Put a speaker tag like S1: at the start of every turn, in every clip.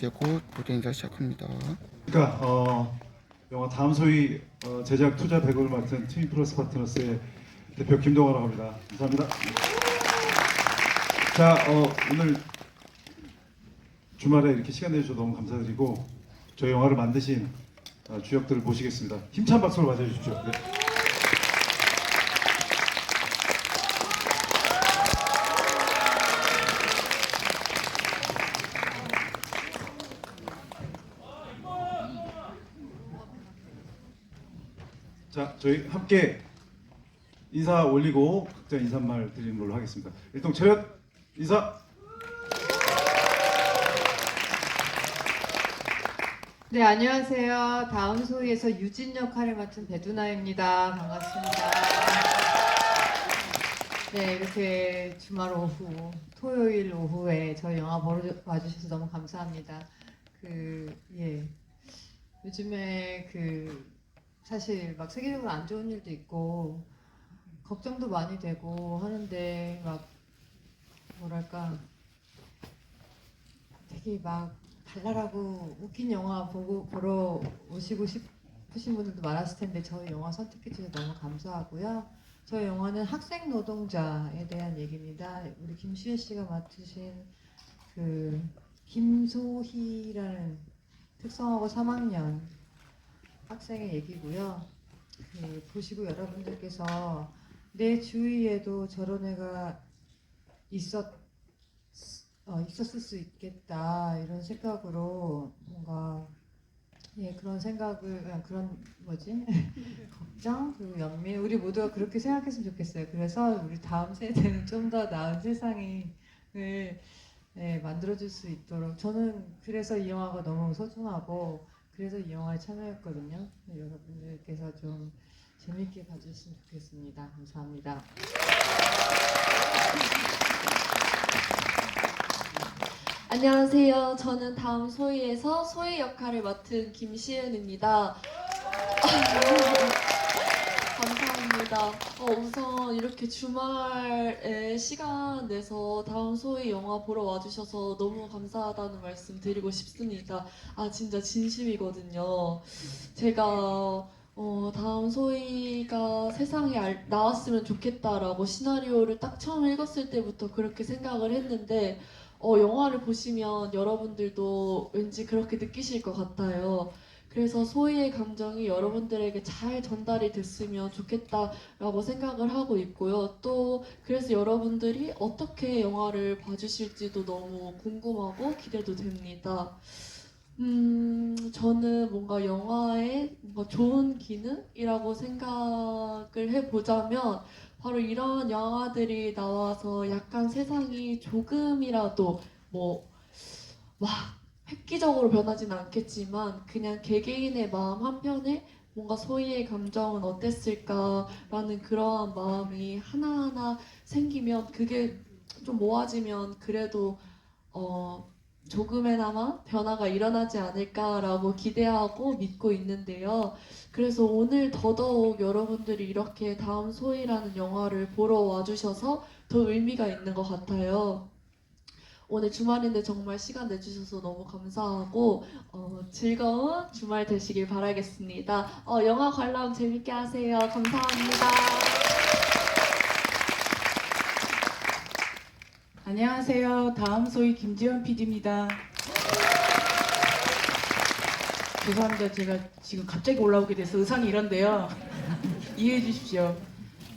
S1: 이제 곧 무대 인사 시작합니다.
S2: 그러니까 어, 영화 다음 소위 어, 제작 투자 100억을 맡은 트윈 플러스 파트너스의 대표 김동화라고 합니다. 감사합니다. 자 어, 오늘 주말에 이렇게 시간 내주셔서 너무 감사드리고 저희 영화를 만드신 어, 주역들을 모시겠습니다. 힘찬 박수로 맞아주십시오. 네. 자, 저희 함께 인사 올리고 각자 인사말 드리는 걸로 하겠습니다. 일동 차렷 인사.
S3: 네, 안녕하세요. 다음 소위에서 유진 역할을 맡은 배두나입니다. 반갑습니다. 네, 이렇게 주말 오후, 토요일 오후에 저희 영화 보러 와주셔서 너무 감사합니다. 그, 예. 요즘에 그, 사실 막 세계적으로 안 좋은 일도 있고, 걱정도 많이 되고 하는데, 막, 뭐랄까, 되게 막 발랄하고 웃긴 영화 보고 보러 오시고 싶으신 분들도 많았을 텐데 저희 영화 선택해 주셔서 너무 감사하고요. 저희 영화는 학생 노동자에 대한 얘기입니다. 우리 김수현 씨가 맡으신 그 김소희라는 특성화고 3학년 학생의 얘기고요. 그 보시고 여러분들께서 내 주위에도 저런 애가 있었 어, 있었을 수 있겠다 이런 생각으로 뭔가 예 그런 생각을 아, 그런 뭐지 걱정 그리고 연민 우리 모두가 그렇게 생각했으면 좋겠어요. 그래서 우리 다음 세대는 좀 더 나은 세상을 예, 만들어줄 수 있도록 저는 그래서 이 영화가 너무 소중하고 그래서 이 영화에 참여했거든요. 여러분들께서 좀 재밌게 봐주셨으면 좋겠습니다. 감사합니다.
S4: 안녕하세요. 저는 다음 소희에서 소희 역할을 맡은 김시은입니다. 감사합니다. 어, 우선 이렇게 주말에 시간 내서 다음 소희 영화 보러 와주셔서 너무 감사하다는 말씀 드리고 싶습니다. 아, 진짜 진심이거든요. 제가 어, 다음 소희가 세상에 알- 나왔으면 좋겠다라고 시나리오를 딱 처음 읽었을 때부터 그렇게 생각을 했는데 어, 영화를 보시면 여러분들도 왠지 그렇게 느끼실 것 같아요. 그래서 소희의 감정이 여러분들에게 잘 전달이 됐으면 좋겠다라고 생각을 하고 있고요. 또 그래서 여러분들이 어떻게 영화를 봐주실지도 너무 궁금하고 기대도 됩니다. 음, 저는 뭔가 영화의 뭔가 좋은 기능이라고 생각을 해보자면 바로 이런 영화들이 나와서 약간 세상이 조금이라도 뭐, 막 획기적으로 변하진 않겠지만 그냥 개개인의 마음 한편에 뭔가 소희의 감정은 어땠을까라는 그러한 마음이 하나하나 생기면 그게 좀 모아지면 그래도 어, 조금의나마 변화가 일어나지 않을까라고 기대하고 믿고 있는데요. 그래서 오늘 더더욱 여러분들이 이렇게 다음 소희라는 영화를 보러 와주셔서 더 의미가 있는 것 같아요. 오늘 주말인데 정말 시간 내주셔서 너무 감사하고 어, 즐거운 주말 되시길 바라겠습니다. 어, 영화 관람 재밌게 하세요. 감사합니다.
S5: 안녕하세요. 다음 소위 김지현 PD입니다. 죄송합니다. 제가 지금 갑자기 올라오게 돼서 의상이 이런데요. 이해해 주십시오.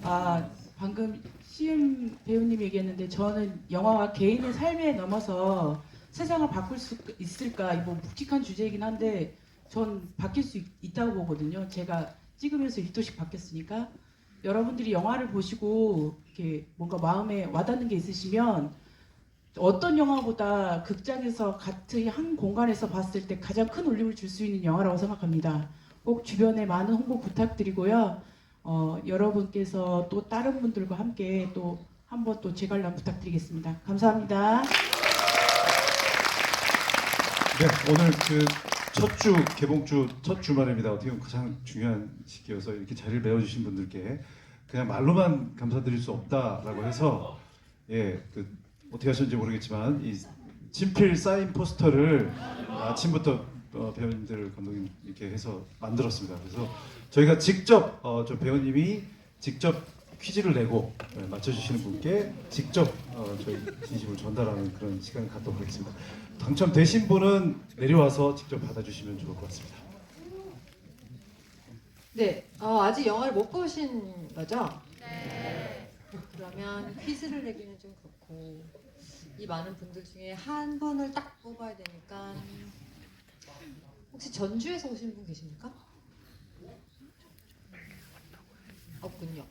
S5: 아, 방금 시은 배우님 얘기했는데 저는 영화가 개인의 삶에 넘어서 세상을 바꿀 수 있을까? 뭐 묵직한 주제이긴 한데 전 바뀔 수 있, 다고 보거든요. 제가 찍으면서 1도씩 바뀌었으니까 여러분들이 영화를 보시고 이렇게 뭔가 마음에 와닿는 게 있으시면 어떤 영화보다 극장에서 같은 한 공간에서 봤을 때 가장 큰 울림을 줄 수 있는 영화라고 생각합니다. 꼭 주변에 많은 홍보 부탁드리고요. 어, 여러분께서 또 다른 분들과 함께 또 한번 또 재관람 부탁드리겠습니다. 감사합니다.
S2: 네, 오늘 그 첫 주 개봉주 첫 주말입니다. 어떻게 보면 가장 중요한 시기여서 이렇게 자리를 메워주신 분들께 그냥 말로만 감사드릴 수 없다라고 해서 예, 그 어떻게 하셨는지 모르겠지만 이 친필 사인 포스터를 아침부터 어, 배우님들 감독님 이렇게 해서 만들었습니다. 그래서 저희가 직접 어, 저 배우님이 직접 퀴즈를 내고 네, 맞춰주시는 분께 직접 어, 저희 진심을 전달하는 그런 시간을 갖도록 하겠습니다. 당첨되신 분은 내려와서 직접 받아주시면 좋을 것 같습니다.
S3: 네, 어, 아직 영화를 못 보신 거죠? 네. 그러면 퀴즈를 내기는 좀 그렇고 이 많은 분들 중에 한 분을 딱 뽑아야 되니까 혹시 전주에서 오신 분 계십니까? 없군요.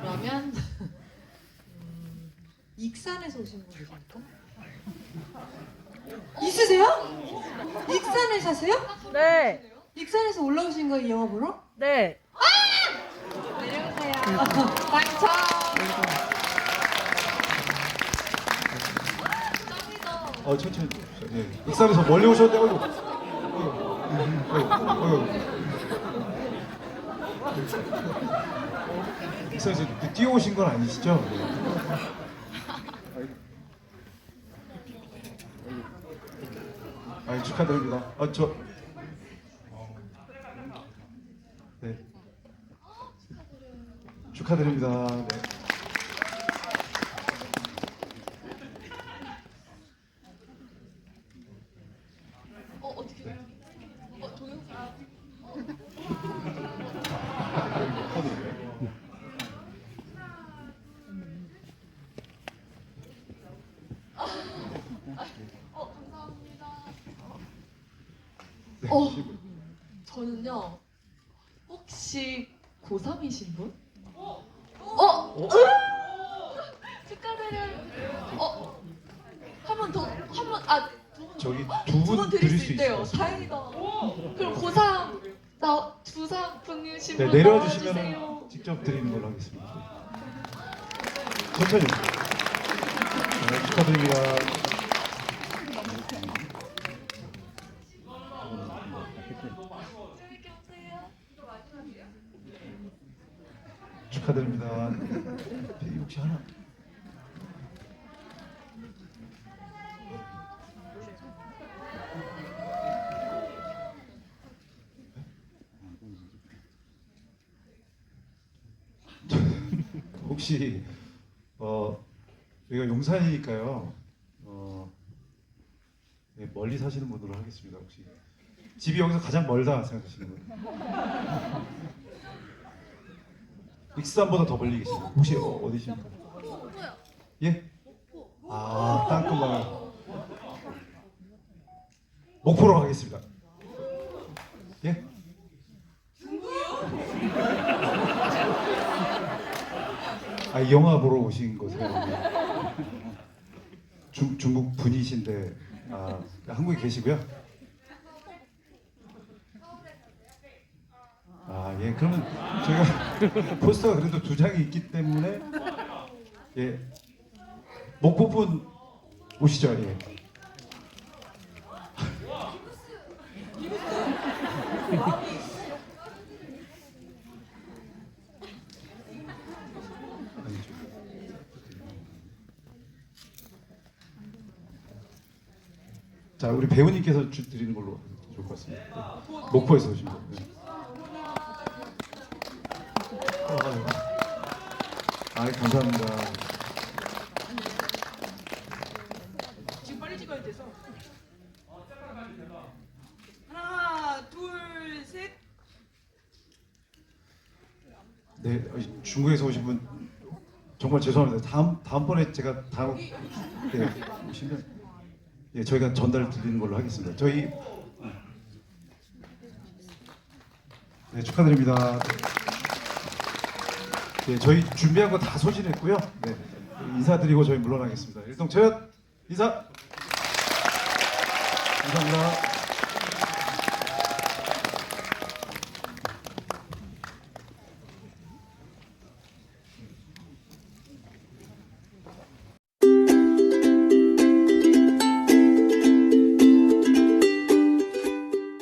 S3: 그러면 음, 익산에서 오신 분 계십니까? 있으세요? 익산에 사세요?
S6: 네,
S3: 익산에서 올라오신 거예요, 이 영화 보러?
S6: 네.
S3: 당첨!
S2: 어 천천히 예. 익산에서 멀리 오셨는데 어이구 어이구 어이구 어이구 익산에서 뛰어오신 건 아니시죠? 아 축하드립니다. 아 저 네. 축하드립니다. 네.
S4: 어 어떻게? 어 동영상. 어 감사합니다.
S2: 네.
S4: 어 저는요 혹시 고3이신 분? 어? 어? 축하드려요. 어? 한 번 더, 한 번, 아, 두 분,
S2: 저기 두두분분
S4: 드릴
S2: 수수
S4: 있대요.
S2: 있어요.
S4: 다행이다. 그럼 고3, 나, 주3 분이신
S2: 네,
S4: 분
S2: 내려주시면. 직접 드리는 걸로 하겠습니다. 천천히. 네, 축하드립니다.
S4: 재밌게 하세요.
S2: 축하드립니다. 네, 혹시 하나? 혹시 어 여기가 용산이니까요. 어 네, 멀리 사시는 분으로 하겠습니다. 혹시 집이 여기서 가장 멀다 생각하시는 분? 익산보다 더 멀리 계시나요? 혹시 어, 어디십니까? 예? 아 땅끝마을 목포로 가겠습니다. 예? 아 영화 보러 오신 거세요? 중, 중국 분이신데 아 한국에 계시고요? 아, 예. 그러면 저희가 포스터가 그래도 두 장이 있기 때문에 예. 목포분 오시죠. 예. 자, 우리 배우님께서 주- 드리는 걸로 좋을 것 같습니다. 네. 목포에서 오신 분. 네. 아유. 아이 감사합니다.
S5: 지금 빨리 찍어야 돼서. 하나, 둘, 셋.
S2: 네 어, 중국에서 오신 분 정말 죄송합니다. 다음 다음번에 제가 다음 네, 오시면 예 저희가 전달 드리는 걸로 하겠습니다. 저희 네 축하드립니다. 네 저희 준비한 거 다 소진했고요. 네 인사드리고 저희 물러나겠습니다. 일동 저녁 인사 감사합니다.